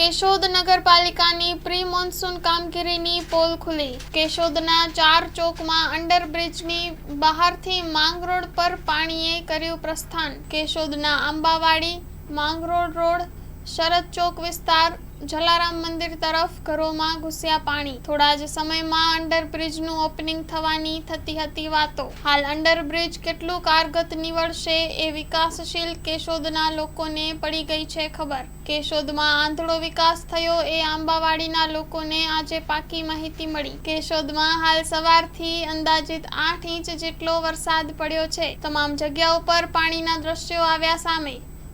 કેશોદ નગરપાલિકાની pre monsoon કામગીરીની pole ખુલી. કેશોદના ચાર ચોકમાં અંડરબ્રિજની બહારથી માંગરોડ પર પાણીએ કર્યું પ્રસ્થાન. કેશોદના આંબાવાડી માંગરોળ રોડ શરદ ચોક વિસ્તાર, જલારામ મંદિર તરફ ઘરોમાં ઘૂસ્યા પાણી. થોડા જ સમયમાં અંડરબ્રિજનું ઓપનિંગ થવાની થતી હતી વાતો. હાલ અંડરબ્રિજ કેટલું કારગત નીવડશે એ વિકાસશીલ કેશોદના લોકોને પડી ગઈ છે ખબર. કેશોદમાં આંધળો વિકાસ થયો એ આંબાવાડીના લોકોને આજે પાકી માહિતી મળી. કેશોદમાં હાલ સવારથી અંદાજિત આઠ ઇંચ જેટલો વરસાદ પડ્યો છે. તમામ જગ્યાઓ પર પાણીના દ્રશ્યો આવ્યા સામે.